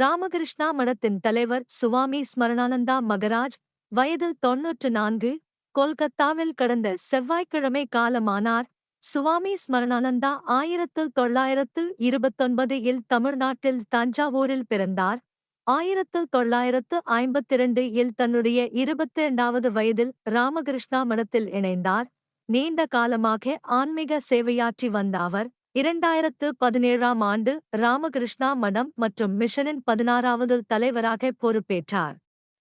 ராமகிருஷ்ணா மடத்தின் தலைவர் சுவாமி ஸ்மரணானந்தா மகராஜ் வயது தொன்னூற்று நான்கு கொல்கத்தாவில் கடந்த செவ்வாய்க்கிழமை காலமானார். சுவாமி ஸ்மரணானந்தா ஆயிரத்து தொள்ளாயிரத்து இருபத்தொன்பது இல் தமிழ்நாட்டில் தஞ்சாவூரில் பிறந்தார். ஆயிரத்து தொள்ளாயிரத்து ஐம்பத்திரண்டு இல் தன்னுடைய இருபத்திரண்டாவது வயதில் ராமகிருஷ்ணா மடத்தில் இணைந்தார். நீண்ட காலமாக ஆன்மீக சேவையாற்றி வந்த அவர் இரண்டாயிரத்து பதினேழாம் ஆண்டு ராமகிருஷ்ணா மடம் மற்றும் மிஷனின் பதினாறாவது தலைவராக பொறுப்பேற்றார்.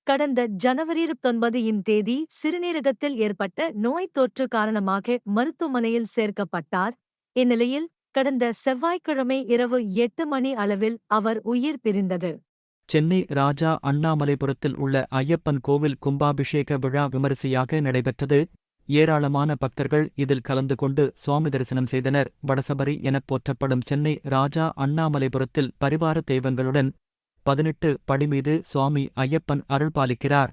கடந்த ஜனவரி இருபத்தொன்பது இன் தேதி சிறுநீரகத்தில் ஏற்பட்ட நோய் தொற்று காரணமாக மருத்துவமனையில் சேர்க்கப்பட்டார். இந்நிலையில் கடந்த செவ்வாய்க்கிழமை இரவு எட்டு மணி அளவில் அவர் உயிர் பிரிந்தது. சென்னை ராஜா அண்ணாமலைபுரத்தில் உள்ள ஐயப்பன் கோவில் கும்பாபிஷேக விழா விமரிசையாக நடைபெற்றது. ஏராளமான பக்தர்கள் இதில் கலந்து கொண்டு சுவாமி தரிசனம் செய்தனர். வடசபரி எனப் போற்றப்படும் சென்னை ராஜா அண்ணாமலைபுரத்தில் பரிவார தெய்வங்களுடன் பதினெட்டு படிமீது சுவாமி ஐயப்பன் அருள் பாலிக்கிறார்.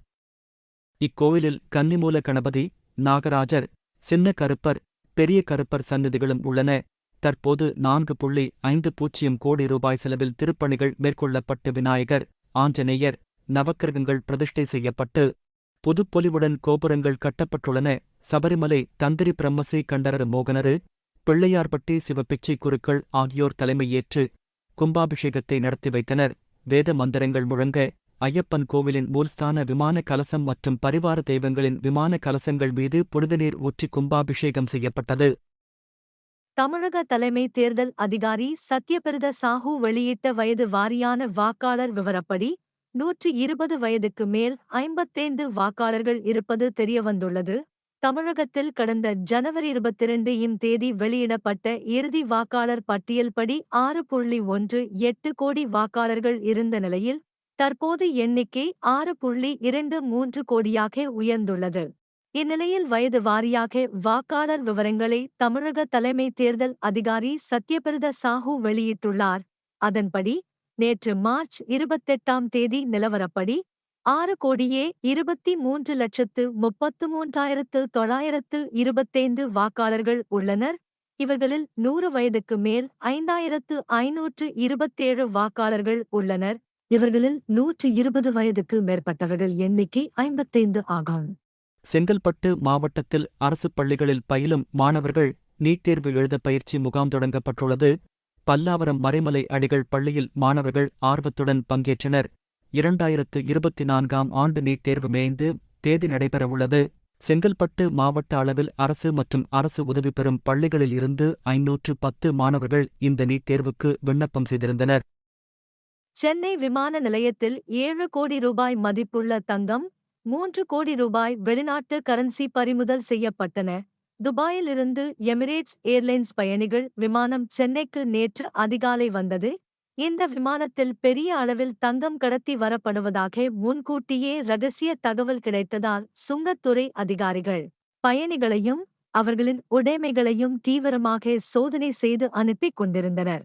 இக்கோவிலில் கன்னிமூல கணபதி நாகராஜர் சின்ன கருப்பர் பெரிய கருப்பர் சந்நிதிகளும் உள்ளன. தற்போது நான்கு புள்ளி ஐந்து பூஜ்ஜியம் கோடி ரூபாய் செலவில் திருப்பணிகள் மேற்கொள்ளப்பட்டு விநாயகர் ஆஞ்சநேயர் நவக்கிரகங்கள் பிரதிஷ்டை செய்யப்பட்டு புதுப்பொலிவுடன் கோபுரங்கள் கட்டப்பட்டுள்ளன. சபரிமலை தந்திரி பிரம்மஸ்ரீ கண்டரர் மோகனரு பிள்ளையார்பட்டி சிவபிச்சை குருக்கள் ஆகியோர் தலைமையேற்று கும்பாபிஷேகத்தை நடத்தி வைத்தனர். வேத மந்திரங்கள் முழங்க ஐயப்பன் கோவிலின் மூல்ஸ்தான விமான கலசம் மற்றும் பரிவார தெய்வங்களின் விமான கலசங்கள் மீது புனிதநீர் ஊற்றி கும்பாபிஷேகம் செய்யப்பட்டது. தமிழக தலைமை தேர்தல் அதிகாரி சத்யபிரத சாஹூ வெளியிட்ட வயது வாரியான வாக்காளர் விவரப்படி நூற்றி இருபது வயதுக்கு மேல் ஐம்பத்தைந்து வாக்காளர்கள் இருப்பது தெரியவந்துள்ளது. தமிழகத்தில் கடந்த ஜனவரி இருபத்திரண்டு இம் தேதி வெளியிடப்பட்ட இறுதி வாக்காளர் பட்டியல்படி ஆறு புள்ளி ஒன்று எட்டு கோடி வாக்காளர்கள் இருந்த நிலையில் தற்போது எண்ணிக்கை ஆறு புள்ளி இரண்டு மூன்று கோடியாக உயர்ந்துள்ளது. இந்நிலையில் வயது வாரியாக வாக்காளர் விவரங்களை தமிழக தலைமை தேர்தல் அதிகாரி சத்யபிரத சாஹூ வெளியிட்டுள்ளார். அதன்படி நேற்று மார்ச் இருபத்தெட்டாம் தேதி நிலவரப்படி ஆறு கோடியே இருபத்தி மூன்று லட்சத்து முப்பத்து மூன்றாயிரத்து தொள்ளாயிரத்து இருபத்தைந்து வாக்காளர்கள் உள்ளனர். இவர்களில் நூறு வயதுக்கு மேல் ஐந்தாயிரத்து ஐநூற்று இருபத்தேழு வாக்காளர்கள் உள்ளனர். இவர்களில் நூற்று இருபது வயதுக்கு மேற்பட்டவர்கள் எண்ணிக்கை ஐம்பத்தைந்து ஆகும். செங்கல்பட்டு மாவட்டத்தில் அரசுப் பள்ளிகளில் பயிலும் மாணவர்கள் நீட் தேர்வு எழுத பயிற்சி முகாம் தொடங்கப்பட்டுள்ளது. பல்லாவரம் மறைமலை அடிகள் பள்ளியில் மாணவர்கள் ஆர்வத்துடன் பங்கேற்றனர். இரண்டாயிரத்து இருபத்தி நான்காம் ஆண்டு நீட் தேர்வு மேய்ந்து தேதி நடைபெறவுள்ளது. செங்கல்பட்டு மாவட்ட அளவில் அரசு மற்றும் அரசு உதவி பெறும் பள்ளிகளில் இருந்து ஐநூற்று பத்து மாணவர்கள் இந்த நீட் தேர்வுக்கு விண்ணப்பம் செய்திருந்தனர். சென்னை விமான நிலையத்தில் ஏழு கோடி ரூபாய் மதிப்புள்ள தங்கம் மூன்று கோடி ரூபாய் வெளிநாட்டு கரன்சி பறிமுதல் செய்யப்பட்டன. துபாயிலிருந்து எமிரேட்ஸ் ஏர்லைன்ஸ் பயணிகள் விமானம் சென்னைக்கு நேற்று அதிகாலை வந்தது. இந்த விமானத்தில் பெரிய அளவில் தங்கம் கடத்தி வரப்படுவதாக முன்கூட்டியே ரகசிய தகவல் கிடைத்ததால் சுங்கத்துறை அதிகாரிகள் பயணிகளையும் அவர்களின் உடைமைகளையும் தீவிரமாக சோதனை செய்து அனுப்பிக் கொண்டிருந்தனர்.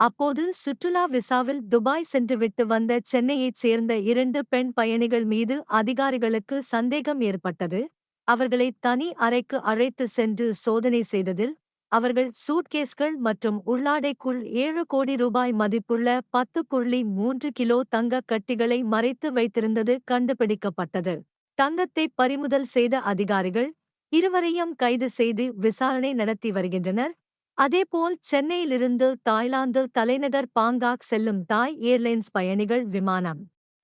அப்போது சுற்றுலா விசாவில் துபாய் சென்றுவிட்டு வந்த சென்னையைச் சேர்ந்த இரண்டு பெண் பயணிகள் மீது அதிகாரிகளுக்கு சந்தேகம் ஏற்பட்டது. அவர்களை தனி அறைக்கு அழைத்து சென்று சோதனை செய்ததில் அவர்கள் சூட்கேஸ்கள் மற்றும் உள்ளாடைக்குள் ஏழு கோடி ரூபாய் மதிப்புள்ள பத்து புள்ளி மூன்று கிலோ தங்க கட்டிகளை மறைத்து வைத்திருந்தது கண்டுபிடிக்கப்பட்டது. தங்கத்தை பறிமுதல் செய்த அதிகாரிகள் இருவரையும் கைது செய்து விசாரணை நடத்தி வருகின்றனர். அதேபோல் சென்னையிலிருந்து தாய்லாந்து தலைநகர் பாங்காக் செல்லும் தாய் ஏர்லைன்ஸ் பயணிகள் விமானம்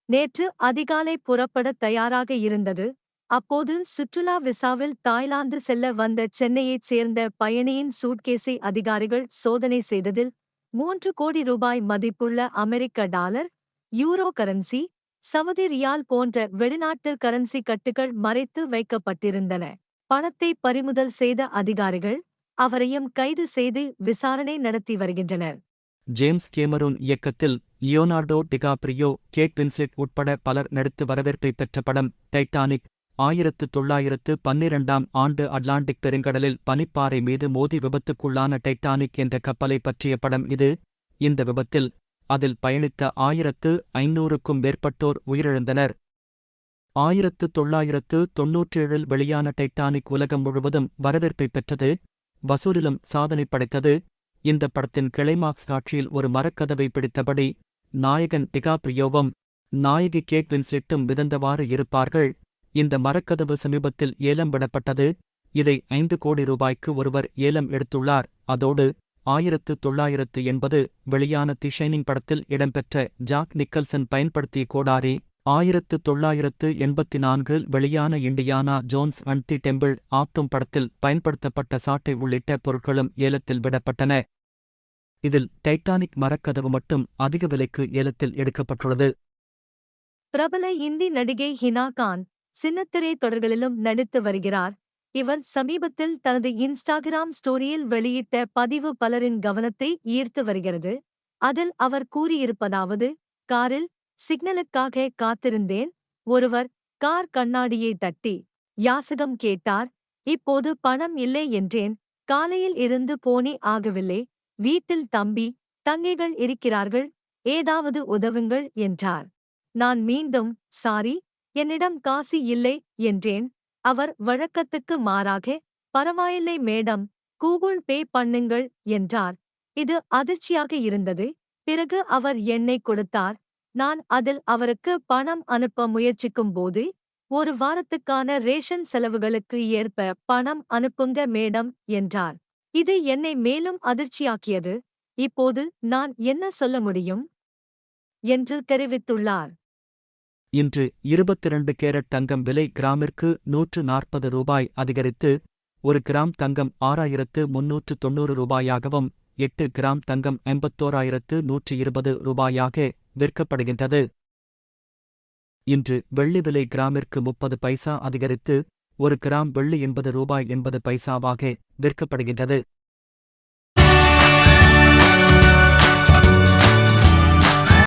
நேற்று அதிகாலை புறப்பட தயாராக இருந்தது. அப்போது சுற்றுலா விசாவில் தாய்லாந்து செல்ல வந்த சென்னையைச் சேர்ந்த பயணியின் சூட்கேஸை அதிகாரிகள் சோதனை செய்ததில் மூன்று கோடி ரூபாய் மதிப்புள்ள அமெரிக்க dollar euro currency Saudi riyal போன்ற வெளிநாட்டு கரன்சி கட்டுகள் மறைத்து வைக்கப்பட்டிருந்தன. பணத்தை பறிமுதல் செய்த அதிகாரிகள் அவரையும் கைது செய்து விசாரணை நடத்தி வருகின்றனர். ஜேம்ஸ் கேமரூன் இயக்கத்தில் லியோனார்டோ டிகாப்ரியோ கேட் வின்செட் உட்பட பலர் நடித்து வரவேற்பை பெற்ற படம் டைட்டானிக் ஆயிரத்து தொள்ளாயிரத்து பன்னிரண்டாம் ஆண்டு அட்லாண்டிக் பெருங்கடலில் பனிப்பாறை மீது மோதி விபத்துக்குள்ளான டைட்டானிக் என்ற கப்பலை பற்றிய படம் இது. இந்த விபத்தில் அதில் பயணித்த ஆயிரத்து ஐநூறுக்கும் மேற்பட்டோர் உயிரிழந்தனர். ஆயிரத்து தொள்ளாயிரத்து தொன்னூற்றேழில் வெளியான டைட்டானிக் உலகம் முழுவதும் வரவேற்பை பெற்றது. வசூலிலும் சாதனை படைத்தது. இந்த படத்தின் கிளைமாக்ஸ் காட்சியில் ஒரு மரக்கதவை பிடித்தபடி நாயகன் டிகாப்ரியோவும் நாயகி கேட் வின்ஸ்லெட்டும் மிதந்தவாறு இருப்பார்கள். இந்த மரக்கதவு சமீபத்தில் ஏலம் விடப்பட்டது. இதை ஐந்து கோடி ரூபாய்க்கு ஒருவர் ஏலம் எடுத்துள்ளார். அதோடு ஆயிரத்து தொள்ளாயிரத்து எண்பது வெளியான தி ஷைனிங் படத்தில் இடம்பெற்ற ஜாக் நிக்கல்சன் பயன்படுத்திய கோடாரி ஆயிரத்து தொள்ளாயிரத்து எண்பத்தி நான்கில் வெளியான Indiana Jones and the Temple of Doom படத்தில் பயன்படுத்தப்பட்ட சாட்டை உள்ளிட்ட பொருட்களும் ஏலத்தில் விடப்பட்டன. இதில் டைட்டானிக் மரக்கதவு மட்டும் அதிக விலைக்கு ஏலத்தில் எடுக்கப்பட்டுள்ளது. பிரபல இந்தி நடிகை ஹினா கான் சின்னத்திரை தொடர்களிலும் நடித்து வருகிறார். இவர் சமீபத்தில் தனது இன்ஸ்டாகிராம் ஸ்டோரியில் வெளியிட்ட பதிவு பலரின் கவனத்தை ஈர்த்து வருகிறது. அதில் அவர் கூறியிருப்பதாவது காரில் சிக்னலுக்காக காத்திருந்தேன். ஒருவர் கார் கண்ணாடியை தட்டி யாசகம் கேட்டார். இப்போது பணம் இல்லை என்றேன். காலையில் இருந்து போனே ஆகவில்லை. வீட்டில் தம்பி தங்கைகள் இருக்கிறார்கள். ஏதாவது உதவுங்கள் என்றார். நான் மீண்டும் சாரி என்னிடம் காசி இல்லை என்றேன். அவர் வழக்கத்துக்கு மாறாக பரவாயில்லை மேடம் கூகுள் பே பண்ணுங்கள் என்றார். இது அதிர்ச்சியாக இருந்தது. பிறகு அவர் எண்ணை கொடுத்தார். நான் அதில் அவருக்கு பணம் அனுப்ப முயற்சிக்கும் போது ஒரு வாரத்துக்கான ரேஷன் செலவுகளுக்கு ஏற்ப பணம் அனுப்புங்க மேடம் என்றார். இது என்னை மேலும் அதிர்ச்சியாக்கியது. இப்போது நான் என்ன சொல்ல முடியும்? என்று தெரிவித்துள்ளார். இன்று இருபத்திரண்டு கேரட் தங்கம் விலை கிராமிற்கு நூற்று நாற்பது ரூபாய் அதிகரித்து ஒரு கிராம் தங்கம் ஆறாயிரத்து முன்னூற்று தொன்னூறு ரூபாயாகவும் எட்டு கிராம் தங்கம் எண்பத்தோராயிரத்து நூற்று இருபது ரூபாயாக விற்கப்படுகின்றது. இன்று வெள்ளி விலை கிராமிற்கு முப்பது பைசா அதிகரித்து ஒரு கிராம் வெள்ளி எண்பது ரூபாய் எண்பது பைசாவாக விற்கப்படுகின்றது.